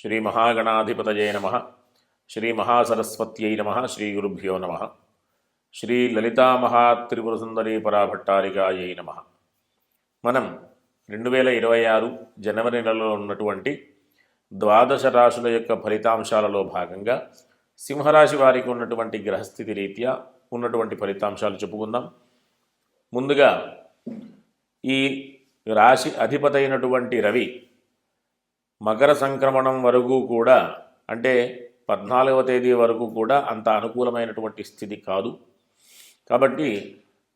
శ్రీ మహాగణాధిపతయే నమ. శ్రీ మహాసరస్వత్యై నమ. శ్రీ గురుభ్యో నమ. శ్రీ లలితామహాత్రిపురసుందరీ పరాభట్టారికాయై నమ. మనం రెండు వేల ఇరవై ఆరు జనవరి నెలలో ఉన్నటువంటి ద్వాదశ రాశుల యొక్క ఫలితాంశాలలో భాగంగా సింహరాశి వారికి ఉన్నటువంటి గ్రహస్థితి రీత్యా ఉన్నటువంటి ఫలితాంశాలు చెప్పుకుందాం. ముందుగా ఈ రాశి అధిపతైనటువంటి రవి మకర సంక్రమణం వరకు కూడా అంటే పద్నాలుగవ తేదీ వరకు కూడా అంత అనుకూలమైనటువంటి స్థితి కాదు. కాబట్టి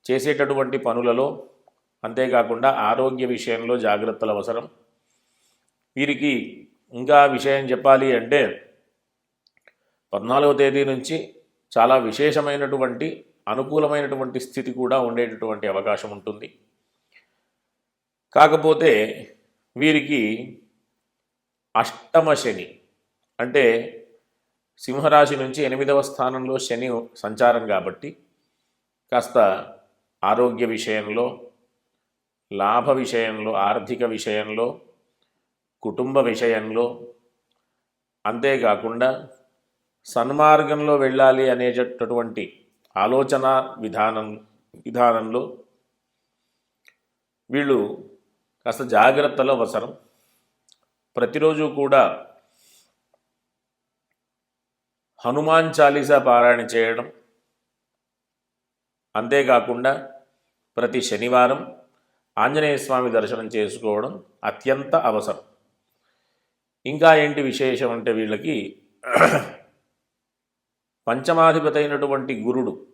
చేసేటటువంటి పనులలో అంతేకాకుండా ఆరోగ్య విషయంలో జాగ్రత్తలు అవసరం. వీరికి ఇంకా విషయం చెప్పాలి అంటే పద్నాలుగవ తేదీ నుంచి చాలా విశేషమైనటువంటి అనుకూలమైనటువంటి స్థితి కూడా ఉండేటటువంటి అవకాశం ఉంటుంది. కాకపోతే వీరికి అష్టమ శని. అంటే సింహరాశి నుంచి ఎనిమిదవ స్థానంలో శని సంచారం కాబట్టి కాస్త ఆరోగ్య విషయంలో లాభ విషయంలో ఆర్థిక విషయంలో కుటుంబ విషయంలో అంతేకాకుండా సన్మార్గంలో వెళ్ళాలి అనేటటువంటి ఆలోచన విధానం విధానంలో వీళ్ళు కాస్త జాగ్రత్తలు అవసరం. ప్రతిరోజు కూడా హనుమాన్ చాలీసా పారాయణ చేయడం అంతేకాకుండా ప్రతి శనివారం ఆంజనేయ స్వామి దర్శనం చేసుకోవడం అత్యంత అవసరం. ఇంకా ఏంటి విశేషం అంటే వీళ్ళకి పంచమాధిపతి అయినటువంటి గురుడు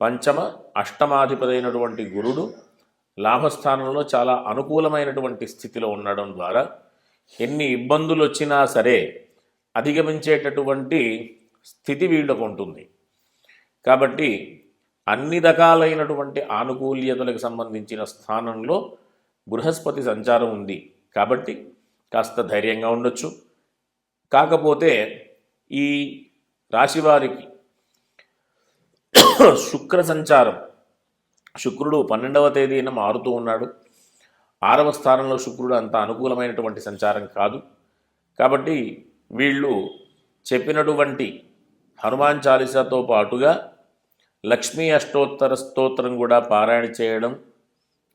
పంచమ అష్టమాధిపతి గురుడు లాభస్థానంలో చాలా అనుకూలమైనటువంటి స్థితిలో ఉండడం ద్వారా ఎన్ని ఇబ్బందులు వచ్చినా సరే అధిగమించేటటువంటి స్థితి వీళ్ళకు ఉంటుంది. కాబట్టి అన్ని రకాలైనటువంటి ఆనుకూల్యతలకు సంబంధించిన స్థానంలో బృహస్పతి సంచారం ఉంది. కాబట్టి కాస్త ధైర్యంగా ఉండొచ్చు. కాకపోతే ఈ రాశివారికి శుక్ర సంచారం శుక్రుడు పన్నెండవ తేదీన మారుతూ ఉన్నాడు. ఆరవ స్థానంలో శుక్రుడు అంత అనుకూలమైనటువంటి సంచారం కాదు. కాబట్టి వీళ్ళు చెప్పినటువంటి హనుమాన్ చాలీసాతో పాటుగా లక్ష్మీ అష్టోత్తర స్తోత్రం కూడా పారాయణ చేయడం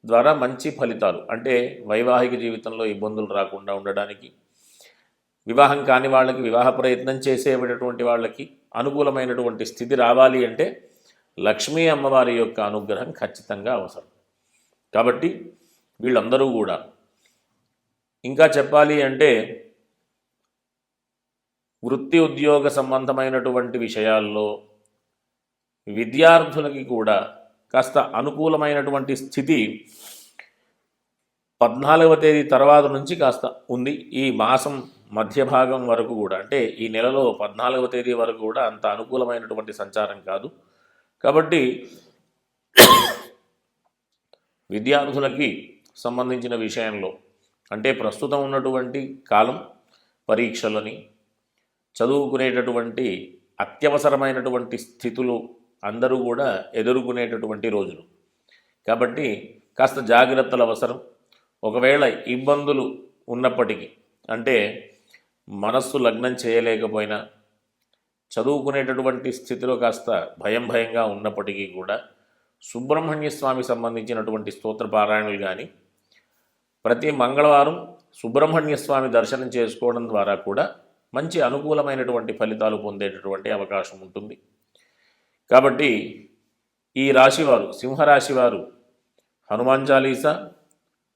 ద్వారా మంచి ఫలితాలు అంటే వైవాహిక జీవితంలో ఇబ్బందులు రాకుండా ఉండడానికి వివాహం కాని వాళ్ళకి వివాహ ప్రయత్నం చేసేటటువంటి వాళ్ళకి అనుకూలమైనటువంటి స్థితి రావాలి అంటే లక్ష్మీ అమ్మవారి యొక్క అనుగ్రహం ఖచ్చితంగా అవసరం. కాబట్టి వీళ్ళందరూ కూడా. ఇంకా చెప్పాలి అంటే వృత్తి ఉద్యోగ సంబంధమైనటువంటి విషయాల్లో విద్యార్థులకి కూడా కాస్త అనుకూలమైనటువంటి స్థితి పద్నాలుగవ తేదీ తర్వాత నుంచి కాస్త ఉంది. ఈ మాసం మధ్య భాగం వరకు కూడా. అంటే ఈ నెలలో పద్నాలుగవ తేదీ వరకు కూడా అంత అనుకూలమైనటువంటి సంచారం కాదు. కాబట్టి విద్యార్థులకి సంబంధించిన విషయంలో. అంటే ప్రస్తుతం ఉన్నటువంటి కాలం పరీక్షలని చదువుకునేటటువంటి అత్యవసరమైనటువంటి స్థితులు అందరూ కూడా ఎదుర్కొనేటటువంటి రోజులు. కాబట్టి కాస్త జాగ్రత్తలు అవసరం. ఒకవేళ ఇబ్బందులు ఉన్నప్పటికీ అంటే మనస్సు లగ్నం చేయలేకపోయినా చదువుకునేటటువంటి స్థితిలో కాస్త భయం భయంగా ఉన్నప్పటికీ కూడా సుబ్రహ్మణ్య స్వామి సంబంధించినటువంటి స్తోత్ర పారాయణలు కానీ ప్రతి మంగళవారం సుబ్రహ్మణ్య స్వామి దర్శనం చేసుకోవడం ద్వారా కూడా మంచి అనుకూలమైనటువంటి ఫలితాలు పొందేటటువంటి అవకాశం ఉంటుంది. కాబట్టి ఈ రాశివారు సింహరాశివారు హనుమాన్ చాలీసా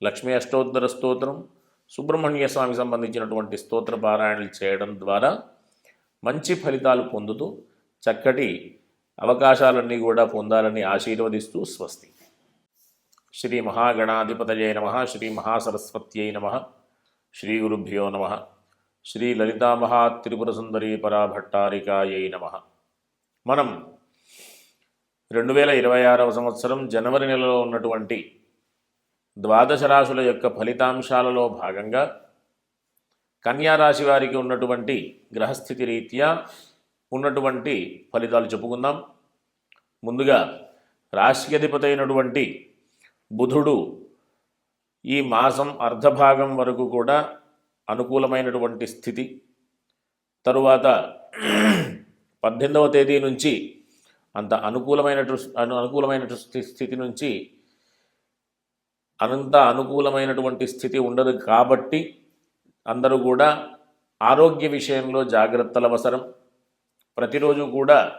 లక్ష్మీ అష్టోత్తర స్తోత్రం సుబ్రహ్మణ్య స్వామి సంబంధించినటువంటి స్తోత్ర పారాయణలు చేయడం ద్వారా మంచి ఫలితాలు పొందుతూ చక్కటి అవకాశాలన్నీ కూడా పొందాలని ఆశీర్వదిస్తూ స్వస్తి. శ్రీ మహాగణాధిపతయే నమ శ్రీ మహాసరస్వత్యై నమ శ్రీ గురుభ్యో నమ శ్రీ లలితామహాత్రిపుర సుందరీ పరాభట్టారికాయై నమ. మనం రెండు వేల ఇరవై ఆరవ సంవత్సరం జనవరి నెలలో ఉన్నటువంటి ద్వాదశ రాశుల యొక్క ఫలితాంశాలలో భాగంగా కన్యారాశి వారికి ఉన్నటువంటి గ్రహస్థితి రీత్యా ఉన్నటువంటి ఫలితాలు చెప్పుకుందాం. ముందుగా రాశి అధిపతి అయినటువంటి బుధుడు ఈ మాసం అర్ధభాగం వరకు కూడా అనుకూలమైనటువంటి స్థితి. తరువాత పద్దెనిమిదవ తేదీ నుంచి అంత అనుకూలమైనటు అను అనుకూలమైనటువంటి స్థితి నుంచి అంత అనుకూలమైనటువంటి స్థితి ఉండదు కాబట్టి అందరూ కూడా ఆరోగ్య విషయంలో జాగ్రత్తలు అవసరం. ప్రతిరోజు కూడా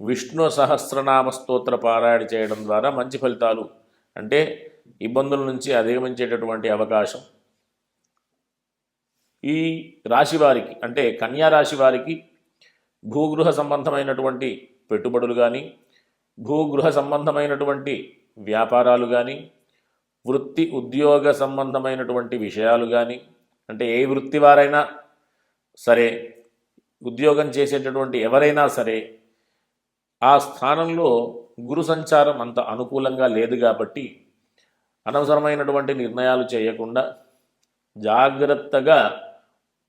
విష్ణు సహస్రనామ స్తోత్ర పారాయణ చేయడం ద్వారా మంచి ఫలితాలు అంటే ఇబ్బందుల నుంచి అధిగమించేటటువంటి అవకాశం. ఈ రాశి వారికి అంటే కన్యా రాశి వారికి భూగృహ సంబంధమైనటువంటి పెట్టుబడులు కానీ భూగృహ సంబంధమైనటువంటి వ్యాపారాలు కానీ వృత్తి ఉద్యోగ సంబంధమైనటువంటి విషయాలు కానీ అంటే ఏ వృత్తి వారైనా సరే ఉద్యోగం చేసేటటువంటి ఎవరైనా సరే ఆ స్థానంలో గురు సంచారం అంత అనుకూలంగా లేదు కాబట్టి అనవసరమైనటువంటి నిర్ణయాలు చేయకుండా జాగ్రత్తగా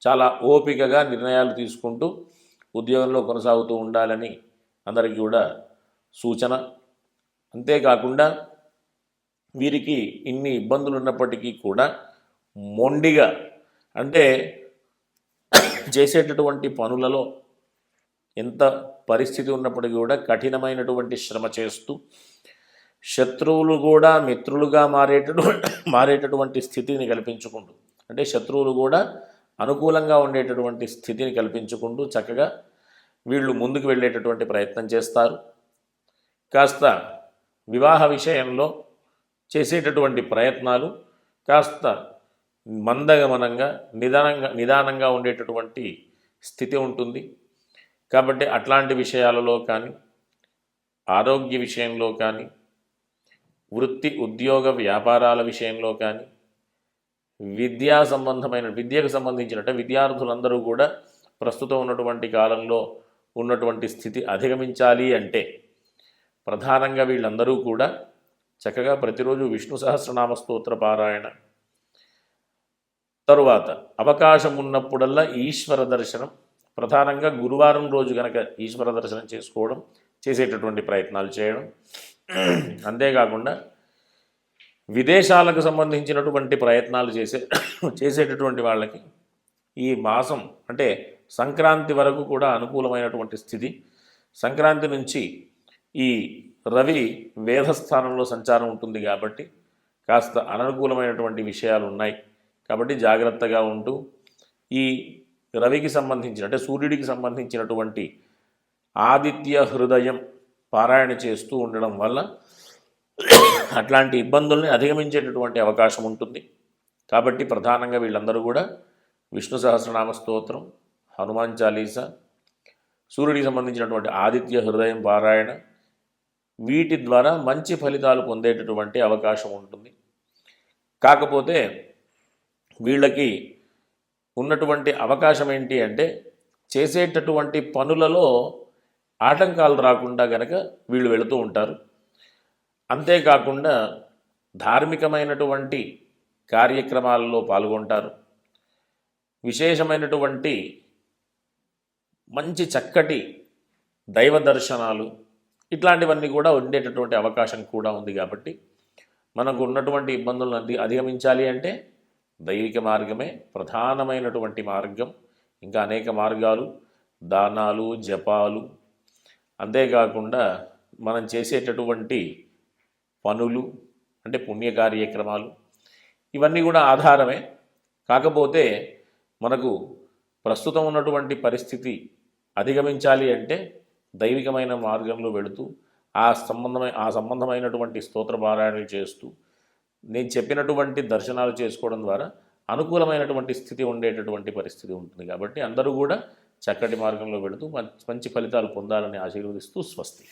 చాలా ఓపికగా నిర్ణయాలు తీసుకుంటూ ఉద్యోగంలో కొనసాగుతూ ఉండాలని అందరికీ కూడా సూచన. అంతేకాకుండా వీరికి ఇన్ని ఇబ్బందులు ఉన్నప్పటికీ కూడా మొండిగా అంటే చేసేటటువంటి పనులలో ఎంత పరిస్థితి ఉన్నప్పటికీ కూడా కఠినమైనటువంటి శ్రమ చేస్తూ శత్రువులు కూడా మిత్రులుగా మారేటటువంటి మారేటటువంటి స్థితిని కల్పించుకుంటూ అంటే శత్రువులు కూడా అనుకూలంగా ఉండేటటువంటి స్థితిని కల్పించుకుంటూ చక్కగా వీళ్ళు ముందుకు వెళ్ళేటటువంటి ప్రయత్నం చేస్తారు. కాస్త వివాహ విషయంలో చేసేటటువంటి ప్రయత్నాలు కాస్త మందగమనంగా నిదానంగా నిదానంగా ఉండేటటువంటి స్థితి ఉంటుంది. కాబట్టి అట్లాంటి విషయాలలో కానీ ఆరోగ్య విషయంలో కానీ వృత్తి ఉద్యోగ వ్యాపారాల విషయంలో కానీ విద్యా సంబంధమైన విద్యకు సంబంధించినట్టు విద్యార్థులందరూ కూడా ప్రస్తుతం ఉన్నటువంటి కాలంలో ఉన్నటువంటి స్థితి అధిగమించాలి అంటే ప్రధానంగా వీళ్ళందరూ కూడా చక్కగా ప్రతిరోజు విష్ణు సహస్రనామ స్తోత్ర పారాయణ. తరువాత అవకాశం ఉన్నప్పుడల్లా ఈశ్వర దర్శనం ప్రధానంగా గురువారం రోజు కనుక ఈశ్వర దర్శనం చేసుకోవడం చేసేటటువంటి ప్రయత్నాలు చేయడం. అంతేకాకుండా విదేశాలకు సంబంధించినటువంటి ప్రయత్నాలు చేసే చేసేటటువంటి వాళ్ళకి ఈ మాసం అంటే సంక్రాంతి వరకు కూడా అనుకూలమైనటువంటి స్థితి. సంక్రాంతి నుంచి ఈ రవి వేధస్థానంలో సంచారం ఉంటుంది కాబట్టి కాస్త అననుకూలమైనటువంటి విషయాలు ఉన్నాయి. కాబట్టి జాగ్రత్తగా ఉంటూ ఈ రవికి సంబంధించిన అంటే సూర్యుడికి సంబంధించినటువంటి ఆదిత్య హృదయం పారాయణ చేస్తూ ఉండడం వల్ల అట్లాంటి ఇబ్బందుల్ని అధిగమించేటటువంటి అవకాశం ఉంటుంది. కాబట్టి ప్రధానంగా వీళ్ళందరూ కూడా విష్ణు సహస్రనామ స్తోత్రం హనుమాన్ చాలీస సూర్యుడికి సంబంధించినటువంటి ఆదిత్య హృదయం పారాయణ వీటి ద్వారా మంచి ఫలితాలు పొందేటటువంటి అవకాశం ఉంటుంది. కాకపోతే వీళ్ళకి ఉన్నటువంటి అవకాశం ఏంటి అంటే చేసేటటువంటి పనులలో ఆటంకాలు రాకుండా గనక వీళ్ళు వెళుతూ ఉంటారు. అంతేకాకుండా ధార్మికమైనటువంటి కార్యక్రమాలలో పాల్గొంటారు. విశేషమైనటువంటి మంచి చక్కటి దైవ దర్శనాలు ఇట్లాంటివన్నీ కూడా ఉండేటటువంటి అవకాశం కూడా ఉంది కాబట్టి మనకు ఉన్నటువంటి ఇబ్బందులను అధి అధిగమించాలి అంటే దైవిక మార్గమే ప్రధానమైనటువంటి మార్గం. ఇంకా అనేక మార్గాలు దానాలు జపాలు. అంతేకాకుండా మనం చేసేటటువంటి పనులు అంటే పుణ్య కార్యక్రమాలు ఇవన్నీ కూడా ఆధారమే. కాకపోతే మనకు ప్రస్తుతం ఉన్నటువంటి పరిస్థితి అధిగమించాలి అంటే దైవికమైన మార్గంలో వెళుతూ ఆ సంబంధమైన ఆ సంబంధమైనటువంటి స్తోత్ర పారాయణలు చేస్తూ నేను చెప్పినటువంటి దర్శనాలు చేసుకోవడం ద్వారా అనుకూలమైనటువంటి స్థితి ఉండేటటువంటి పరిస్థితి ఉంటుంది కాబట్టి అందరూ కూడా చక్కటి మార్గంలో వెళుతూ మంచి మంచి ఫలితాలు పొందాలని ఆశీర్వదిస్తూ స్వస్తి.